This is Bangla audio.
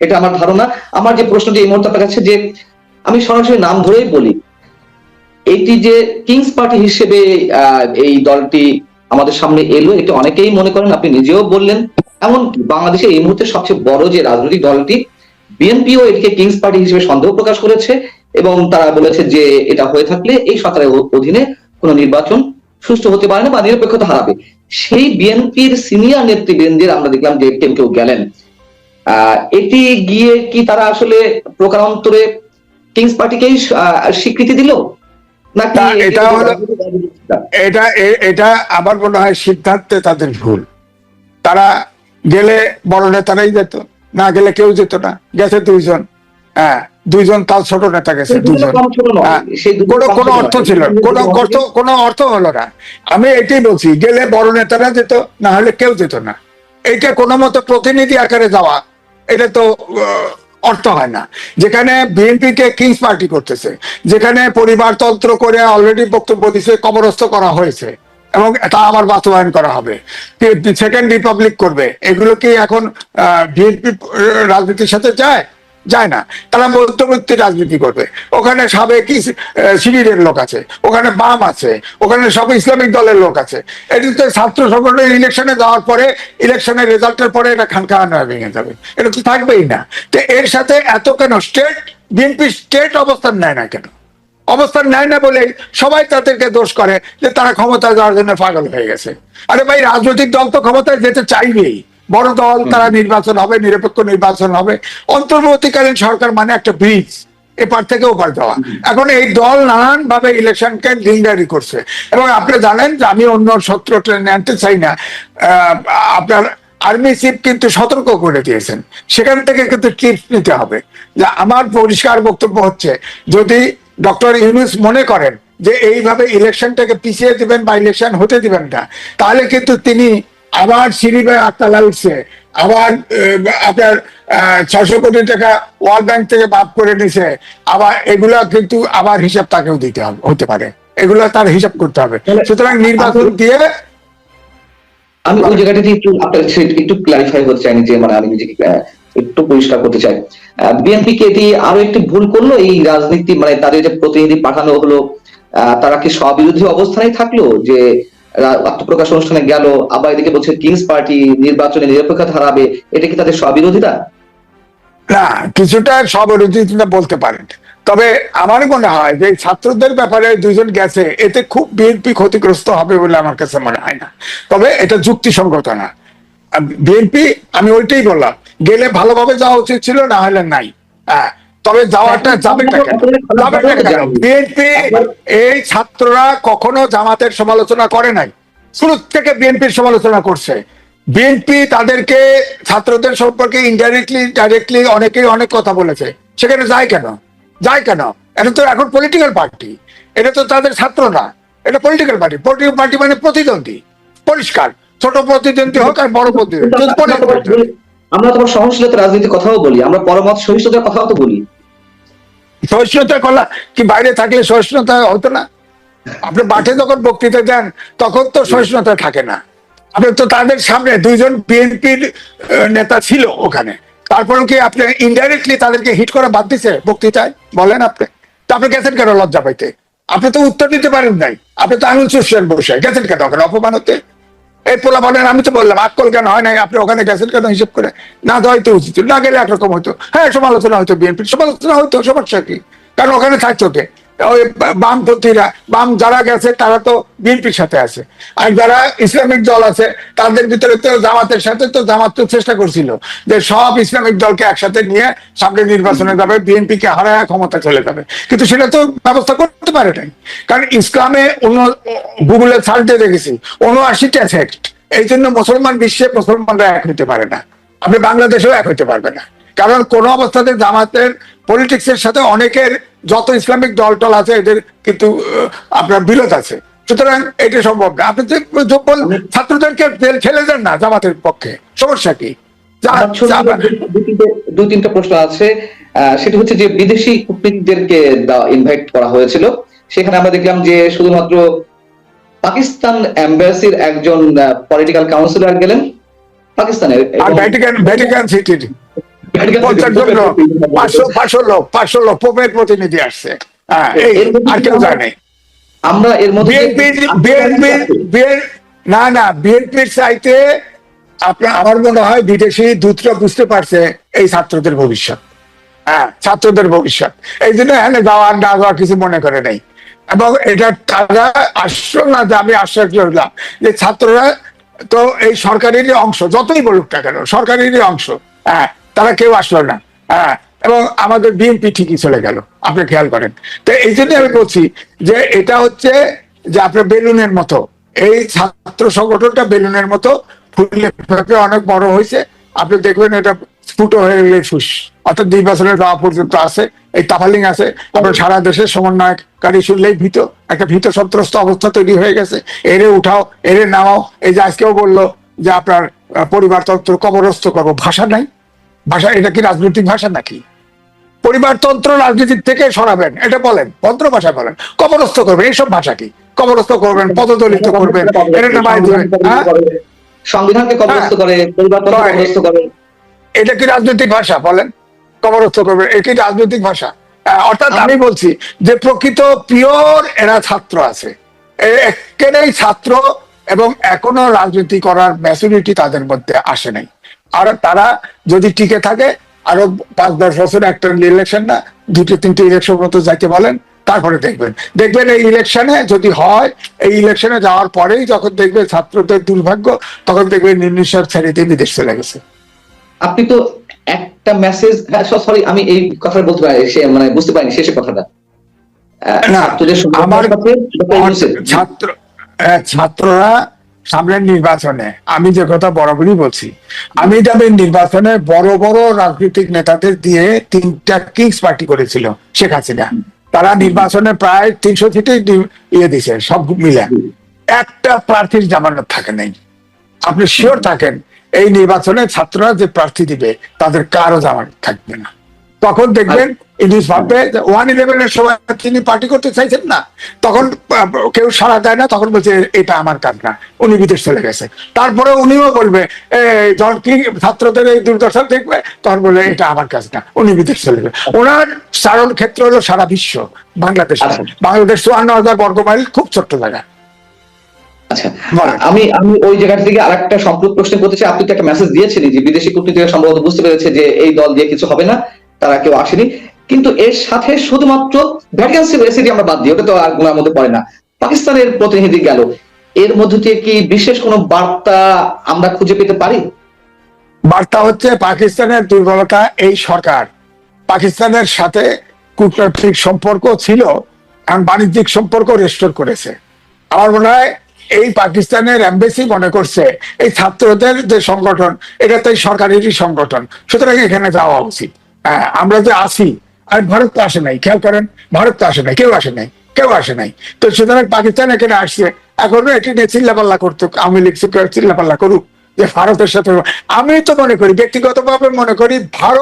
এটা আমার ধারণা। আমার যে প্রশ্নটি এই মুহূর্তে আপনার কাছে যে আমি সরাসরি নাম ধরেই বলি, এটি যে কিংস পার্টি হিসেবে এই দলটি আমাদের সামনে এলো, এটা অনেকেই মনে করেন, আপনি নিজেও বললেন। এমনকি বাংলাদেশে এই মুহূর্তে সবচেয়ে বড় যে রাজনৈতিক দলটি বিএনপিও এটিকে কিংস পার্টি হিসেবে সন্দেহ প্রকাশ করেছে এবং তারা বলেছে যে এটা হয়ে থাকলে এই সরকারের অধীনে কোনো নির্বাচন সুষ্ঠু হতে পারে না বা নিরপেক্ষতা হারাবে। সেই বিএনপির সিনিয়র নেতৃবৃন্দের আমরা দেখলাম যে কেউ কেউ গেলেন। এটি গিয়ে কি তারা আসলে প্রকারান্তরে কিংস পার্টিকেই স্বীকৃতি দিল? নাকি এটা এটা এটা আমার মনে হয় সিদ্ধান্তে তাদের ভুল। তারা গেলে বড় নেতারাই যেত না গেলে কেউ যেত না। গেছে দুইজন। হ্যাঁ দুইজন তার ছোট নেতা গেছে দুজন। হ্যাঁ, কোনো কোনো অর্থ ছিল কোনো অর্থ কোনো অর্থ হলো না। আমি এটাই বলছি গেলে বড় নেতারা যেত না হলে কেউ যেত না। এটা কোনো মতো প্রতিনিধি আকারে যাওয়া এটা তো অর্থ হয় না। যেখানে বিএনপি কে কিংস পার্টি করতেছে, যেখানে পরিবারতন্ত্র করে অলরেডি বক্তব্য দিছে, কবরস্থ করা হয়েছে, এবং তা আবার বাস্তবায়ন করা হবে। সেকেন্ড রিপাবলিক করবে, এগুলো কি এখন বিএনপি রাজনীতির সাথে যায়? যায় না। তারা মধ্যবর্তী রাজনীতি করবে। ওখানে সাবেক শিবিরের লোক আছে। ওখানে বাম আছে। ওখানে সব ইসলামিক দলের লোক আছে। এটি তো ছাত্র সংগঠনের ইলেকশনে যাওয়ার পরে ইলেকশনের রেজাল্টের পরে এটা হয়ে ভেঙে যাবে। এটা তো থাকবেই না। তো এর সাথে এত কেন স্টেট বিএনপি স্টেট অবস্থান নেয় না কেন? অবস্থান নেয় না বলে সবাই তাদেরকে দোষ করে যে তারা ক্ষমতায় যাওয়ার জন্য পাগল হয়ে গেছে। আরে ভাই, রাজনৈতিক দল তো ক্ষমতায় যেতে চাইবেই। বড় দল, তারা নির্বাচন হবে, নিরপেক্ষ নির্বাচন হবে। অন্তর্বর্তীকালীন সরকার মানে একটা ব্রিজ এপার থেকে ওপার যাওয়া। এখন এই দল নানান ভাবে ইলেকশনকে লিঙ্গারি করছে। এবং আপনি জানেন যে আমি অন্য সত্রটা আনতে চাই না। আপনার আর্মি চিফ কিন্তু সতর্ক করে দিয়েছেন। সেখান থেকে কিন্তু টিপস নিতে হবে। যে আমার পরিষ্কার বক্তব্য হচ্ছে, যদি ডক্টর ইউনুস মনে করেন যে এইভাবে ইলেকশনটাকে পিছিয়ে দিবেন বা ইলেকশন হতে দিবেন না, তাহলে কিন্তু তিনি আবার সিঁড়িবে আটতলা উঠছে আবার আপনার ছশো কোটি টাকা ওয়ার্ল্ড ব্যাংক থেকে মাফ করে নিছে আবার এগুলা কিন্তু আবার হিসাব তাকেও দিতে হবে হতে পারে। এগুলো তার হিসাব করতে হবে। সুতরাং নির্বাচন দিয়ে আমি ওই জায়গাটাতে একটু আপনার একটু ক্লারিফাই করতে চাই যে মানে আমি নিজেকে একটু পরিষ্কার করতে চাই। বিএনপি কে এটি আরও একটি ভুল করল এই রাজনীতি মানে তাদের যে প্রতিনিধি পাঠানো হলো আহ, তারা কি স্ববিরোধী অবস্থানে থাকল? যে আত্মপ্রকাশ অনুষ্ঠানে গেল। আবার এদিকে বলছে কিংস পার্টি নির্বাচনে নিরপেক্ষতা হারাবে। এটা কি তাদের স্ববিরোধিতা? না, কিছুটা সবিরোধিতা বলতে পারেন। তবে আমার মনে হয় যে ছাত্রদের ব্যাপারে দুইজন গেছে, এতে খুব বিএনপি ক্ষতিগ্রস্ত হবে বলে আমার কাছে মনে হয় না। তবে এটা যুক্তিসঙ্গত না। বিএনপি, আমি ওইটাই বললাম, গেলে ভালোভাবে যাওয়া উচিত ছিল, না হলে নাই। হ্যাঁ তবে যাওয়াটা যাবেটা কেন? যাবেটা কেন? বিএনপি এই ছাত্ররা কখনো জামাতের সমালোচনা করে নাই। শুরু থেকে বিএনপির সমালোচনা করছে। বিএনপি তাদেরকে ছাত্রদের সম্পর্কে ইনডাইরেক্টলি ডাইরেক্টলি অনেকেই অনেক কথা বলেছে। সেখানে যায় কেন? যায় কেন? এটা তো এখন পলিটিক্যাল পার্টি এটা তো তাদের ছাত্র না। এটা পলিটিক্যাল পার্টি পলিটিক্যাল পার্টি মানে প্রতিদ্বন্দ্বী। পরিষ্কার। ছোট প্রতিদ্বন্দ্বী হোক আর বড় প্রতিদ্বন্দ্বী। প্রতিদ্বন্দ্বী। আমরা তোমার সহনশীলতা রাজনীতির কথাও বলি। আমরা পরমত সহিষ্ণুতার কথাও তো বলি। সহিষ্ণুতা করলা। কি বাইরে থাকলে সহিষ্ণুতা হতো না? আপনি মাঠে যখন বক্তৃতা দেন, তখন তো সহিষ্ণুতা থাকে না। আপনি তো তাদের সামনে দুইজন বিএনপির নেতা ছিল ওখানে। তারপরে কি আপনি ইনডাইরেক্টলি তাদেরকে হিট করা বাদ দিছে বক্তৃতায়? বলেন আপনি। তা আপনি গেছেন কেন লজ্জা পাইতে? আপনি তো উত্তর দিতে পারেন নাই। আপনি তো আঙুল চুষছেন বসে। গেছেন কেন ওখানে অপমান হতে এই পোলা বলেন আমি তো বললাম আক্কল কেন হয় নাই? আপনি ওখানে গেছেন কেন হিসেব করে? না হয়তো উচিত। না গেলে একরকম হতো। হ্যাঁ সমালোচনা হয়তো বিএনপির। সমালোচনা হতো, সমস্যা কি? কারণ ওখানে থাকতো কে? ওই বামপন্থীরা বাম যারা গেছে তারা তো বিএনপির সাথে আছে। আর যারা ইসলামিক দল আছে, তাদের ভিতরে তো জামাতের সাথে তো জামাত তো চেষ্টা করছিল যে সব ইসলামিক দলকে একসাথে নিয়ে সামনে নির্বাচনে যাবে বিএনপি কে হারায় ক্ষমতা চলে যাবে। কিন্তু সেটা তো ব্যবস্থা করতে পারে নাই। কারণ ইসলামে গুগলে সার্চ দেখেছি, উনআশিটা সেক্ট এই জন্য মুসলমান বিশ্বে মুসলমানরা এক হইতে পারে না। আপনি বাংলাদেশেও এক হইতে পারবে না। কারণ কোন অবস্থাতে জামাতের পলিটিক্স এর সাথে অনেকের যত ইসলামিক দল টল আছে এদের কিন্তু আপনার বিরোধ আছে। সুতরাং এটা সম্ভব না। আপনি ছাত্রদেরকে জেল ঠেলে দেন না জামাতের পক্ষে। সমস্যা কি? দু তিনটে- প্রশ্ন আছে। সেটি হচ্ছে যে বিদেশি কূটনীতিকদেরকে ইনভাইট করা হয়েছিল। সেখানে আমরা দেখলাম যে শুধুমাত্র পাকিস্তান এম্বাসির একজন পলিটিক্যাল কাউন্সিলর গেলেন। পাকিস্তানের ভ্যাটিকান ভ্যাটিকান সিটির পঞ্চাশ জন লোক পাঁচশো পাঁচশো লোক পাঁচশো লোক পোপের প্রতিনিধি আসছে। হ্যাঁ এই আর কেউ যায় আমরা এর মধ্যে বিএনপির বিএনপির বিএন না না বিএনপির চাইতে আপনার আমার মনে হয় বিদেশি দূতরা বুঝতে পারছে এই ছাত্রদের ভবিষ্যৎ। হ্যাঁ ছাত্রদের ভবিষ্যৎ। এই জন্য এখানে যাওয়া না যাওয়া কিছু মনে করে নাই। এবং এটা তারা আসল না যে আমি আশ্চর্য হলাম যে ছাত্ররা তো এই সরকারেরই অংশ যতই বলুক না কেন সরকারেরই অংশ। হ্যাঁ তারা কেউ আসলো না। হ্যাঁ এবং আমাদের বিএনপি ঠিকই চলে গেল, আপনি খেয়াল করেন। তো এই জন্য আমি বলছি যে এটা হচ্ছে যে আপনার বেলুনের মতো, এই ছাত্র সংগঠনটা বেলুনের মতো ফুলে ফেপে অনেক বড় হয়েছে। আপনি দেখবেন এটা স্ফুট হয়ে গেলে ফুস। অর্থাৎ বছরের যাওয়া পর্যন্ত আছে, এই তাফালিং আছে আপনার সারা দেশের সমন্বয়কারী শুনলেই ভীত, একটা ভীত সন্ত্রস্ত অবস্থা তৈরি হয়ে গেছে। এরে উঠাও, এরে নামাও, এই যে আজকেও বলল যে আপনার পরিবারতন্ত্র কবরস্থ করব, ভাষা নাই। ভাষা এটা কি রাজনৈতিক ভাষা নাকি? পরিবারতন্ত্র রাজনীতির থেকে সরাবেন এটা বলেন ভদ্র ভাষা বলেন। কবরস্থ করবেন এইসব ভাষা কি? কবরস্থ করবেন পদদলিত করবেন এটা হ্যাঁ? সংবিধানকে কবরস্থ করে কবরস্থ করে। এটা কি রাজনৈতিক ভাষা বলেন? কবরস্থ করবেন এটা কি রাজনৈতিক ভাষা? অর্থাৎ আমি বলছি যে প্রকৃত পিওর এরা ছাত্র আছে। একেবারেই ছাত্র এবং এখনও রাজনীতি করার ম্যাচুরিটি তাদের মধ্যে আসে নাই। আর তারা যদি টিকে থাকে আরও পাঁচ দশ বছর একটা ইলেকশন না দুটো তিনটে ইলেকশন মতো যাইতে বলেন তারপরে দেখবেন। দেখবেন এই ইলেকশনে যদি হয় এই ইলেকশনে যাওয়ার পরেই যখন দেখবেন ছাত্রদের দুর্ভাগ্য তখন দেখবেন নির্নিশ্বাস ছেড়ে দিয়ে বিদেশ চলে গেছে। আপনি তো একটা মেসেজ সরি আমি এই কথাটা বলতে পারি সে মানে বুঝতে পারিনি শেষের কথাটা। আমার। ছাত্র আহ, ছাত্ররা সামনের নির্বাচনে, আমি যে কথা বরাবরই বলছি, আমি যাবে নির্বাচনে বড় বড় রাজনৈতিক নেতাদের দিয়ে তিনটা কিংস পার্টি করেছিল, শেখ হাসিনা, তারা নির্বাচনে প্রায় তিনশো সিটে ইয়ে দিছে সব মিলে। একটা প্রার্থীর জামানত থাকে নাই। আপনি শিওর থাকেন, এই নির্বাচনে ছাত্ররা যে প্রার্থী দিবে, তাদের কারও জামানত থাকবে না। তখন দেখবেন ইংলিশ ভাববে ওয়ান ইলেভেনের সময় তিনি পার্টি করতে চাইছেন না তখন কেউ সাড়া দেয় না তখন বলছে এটা আমার কাজ না। উনি বিদেশ চলে গেছে। তারপরে উনিও বলবে যখন কি ছাত্রদের এই দুর্দশা দেখবে তখন বলবে এটা আমার কাজ না। উনি বিদেশ চলে যাবে ওনার চারণ ক্ষেত্র হলো সারা বিশ্ব বাংলাদেশ। আচ্ছা। বাংলাদেশ চুয়ান্ন হাজার বর্গ মাইল খুব ছোট্ট জায়গা। আচ্ছা আমি আমি ওই জায়গা থেকে আরেকটা সম্পূর্ণ প্রশ্ন করতে চাই আপনি তো একটা মেসেজ দিয়েছিলেন যে বিদেশি কূটনীতিরা সম্ভবত বুঝতে পেরেছে যে এই দল দিয়ে কিছু হবে না তারা কেউ আসেনি। কিন্তু এর সাথে শুধুমাত্র ভ্যাটিকান সিটি আমরা বাদ দিই ওটা তো আর গুণার মধ্যে পড়ে না। পাকিস্তানের প্রতিনিধি গেল। এর মধ্যে দিয়ে কি বিশেষ কোনো বার্তা আমরা খুঁজে পেতে পারি? বার্তা হচ্ছে পাকিস্তানের দুর্বলতা এই সরকার। পাকিস্তানের সাথে কূটনৈতিক সম্পর্ক ছিল এখন বাণিজ্যিক সম্পর্ক রেস্টোর করেছে। আমার মনে হয় এই পাকিস্তানের এমবেসি মনে করছে এই ছাত্রদের যে সংগঠন এটা তো সরকারেরই সংগঠন। সুতরাং এখানে যাওয়া উচিত। হ্যাঁ, আমরা যে আসি আর ভারত তো আসে নাই, খেয়াল করেন, ভারত তো আসে নাই, কেউ আসে নাই, কেউ আসে নাই। তো সুতরাং পাকিস্তান এখানে আসছে, এখনও এটি নিয়ে চিল্লাপাল্লা করতো আমি লিখছি চিল্লাপাল্লা করুক, যে ভারতের সাথে আমি তো মনে করি, ব্যক্তিগতভাবে মনে করি ভারত